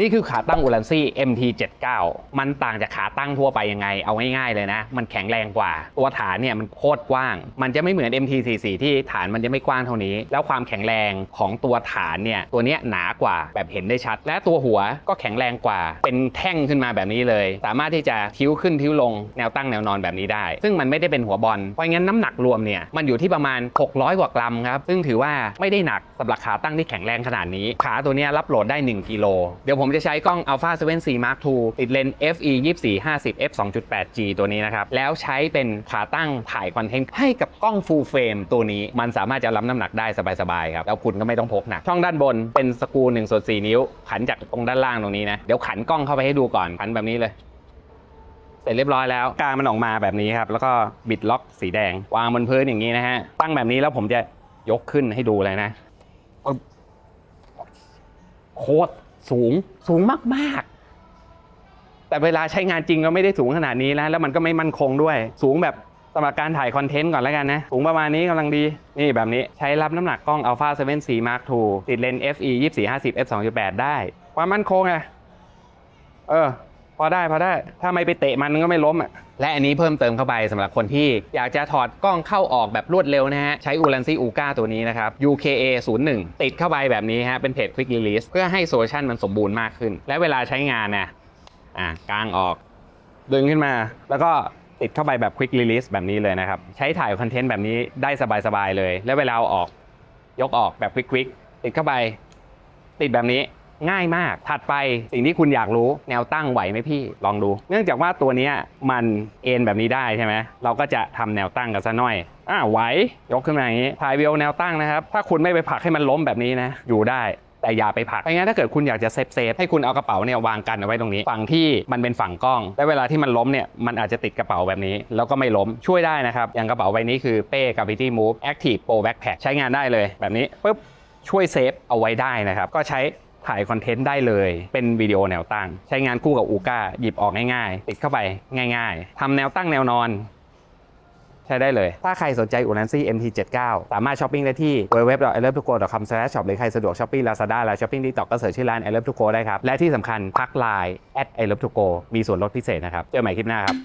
นี่คือขาตั้งอูลันซี่ MT79 มันต่างจากขาตั้งทั่วไปยังไง เอาง่ายๆเลยนะ มันแข็งแรงกว่า ตัวฐานเนี่ยมันโคตรกว้าง มันจะไม่เหมือน MT44 ที่ฐานมันจะไม่กว้างเท่านี้ แล้วความแข็งแรงของตัวฐานเนี่ย ตัวเนี้ยหนากว่าแบบเห็นได้ชัด และตัวหัวก็แข็งแรงกว่า เป็นแท่งขึ้นมาแบบนี้เลย สามารถที่จะทิ้วขึ้นทิ้วลงแนวตั้งแนวนอนแบบนี้ได้ ซึ่งมันไม่ได้เป็นหัวบอล เพราะงั้นน้ำหนักรวมเนี่ยมันอยู่ที่ประมาณ 600 กว่ากรัมครับ ซึ่งถือว่าไม่ได้หนักสำหรับขาตั้งที่แข็งแรงขนาดนี้ ขาตัวเนี้ยรับโหลดได้ 1กิโล เดี๋ยวผมมจะใช้กล้อง Alpha 7 C Mark II ติดเลนส์ FE 24 50 f 2.8 G ตัวนี้นะครับ แล้วใช้เป็นขาตั้งถ่ายคอนเทนต์ให้กับกล้อง full frame ตัวนี้ มันสามารถจะรับน้ำหนักได้สบายๆครับ แล้วคุณก็ไม่ต้องพกหนัก ช่องด้านบนเป็นสกรู1ส่วน4นิ้ว ขันจากตรงด้านล่างตรงนี้นะ เดี๋ยวขันกล้องเข้าไปให้ดูก่อน ขันแบบนี้เลยเสร็จเรียบร้อยแล้วกลางมันออกมาแบบนี้ครับ แล้วก็บิดล็อกสีแดง วางบนพื้นอย่างนี้นะฮะ ตั้งแบบนี้แล้วผมจะยกขึ้นให้ดูเลยนะโคตร สูงสูงมากๆ แต่เวลาใช้งานจริงก็ไม่ได้สูงขนาดนี้แล้วแล้วมันก็ไม่มั่นคงด้วย สูงแบบสำหรับการถ่ายคอนเทนต์ก่อนแล้วกันนะ สูงประมาณนี้กำลังดี นี่แบบนี้ใช้รับน้ำหนักกล้อง Alpha 7 C Mark II ติดเลนส์ FE 24 50 f 2.8 ได้ ความมั่นคงอะเออ พอได้พอได้ ถ้าไม่ไปเตะมันก็ไม่ล้มอะ และอันนี้เพิ่มเติมเข้าไปสำหรับคนที่อยากจะถอดกล้องเข้าออกแบบรวดเร็วนะฮะ ใช้ u l a n c y Uka ตัวนี้นะครับ UKA 01ติดเข้าไปแบบนี้ฮะ เป็นเพจ Quick Release เพื่อให้โซลูชันมันสมบูรณ์มากขึ้น และเวลาใช้งานนะอะกางออก ดึงขึ้นมา แล้วก็ติดเข้าไปแบบ Quick Release แบบนี้เลยนะครับ ใช้ถ่ายคอนเทนต์แบบนี้ได้สบายๆเลย และเวลาเอาออก ยกออกแบบ Quick Quick ติดเข้าไป ติดแบบนี้ ง่ายมาก ถัดไปสิ่งที่คุณอยากรู้แนวตั้งไหวไหมพี่ลองดู เนื่องจากว่าตัวนี้มันเอ็นแบบนี้ได้ใช่ไหมเราก็จะทำแนวตั้งกันซะหน่อยอ่าไหวยกขึ้นมาอย่างนี้ถ่ายเวิวแนวตั้งนะครับ ถ้าคุณไม่ไปผลักให้มันล้มแบบนี้นะ อยู่ได้แต่อย่าไปผลักไม่งั้นถ้าเกิดคุณอยากจะเซฟเซฟให้คุณเอากระเป๋าเนี่ยวางกันเอาไว้ตรงนี้ ฝั่งที่มันเป็นฝั่งกล้อง และเวลาที่มันล้มเนี่ย มันอาจจะติดกระเป๋าแบบนี้ แล้วก็ไม่ล้ม ช่วยได้นะครับ อย่างกระเป๋าใบนี้คือเป้ Gravity Move Active Pro Backpack ใช้งานได้เลยแบบนี้ปุ๊บช่วยเซฟเอาไว้ได้นะครับ ก็ใช้ ถ่ายคอนเทนต์ได้เลย เป็นวิดีโอแนวตั้ง ใช้งานคู่กับอูก้าหยิบออกง่ายๆ ติดเข้าไปง่าย ๆทำแนวตั้งแนวนอน ใช้ได้เลย ถ้าใครสนใจอูนันซี่ MT79 สามารถช้อปปิ้งได้ที่ www.ilovetogo.com/shop หรือใครสะดวกช้อปปิ้ง Lazada และช้อปปิ้ง TikTok ก็เสิร์ชชื่อร้าน i love to go ได้ครับ และที่สำคัญทักไลน์ at i love to go มีส่วนลดพิเศษนะครับ เจอใหม่คลิปหน้าครับ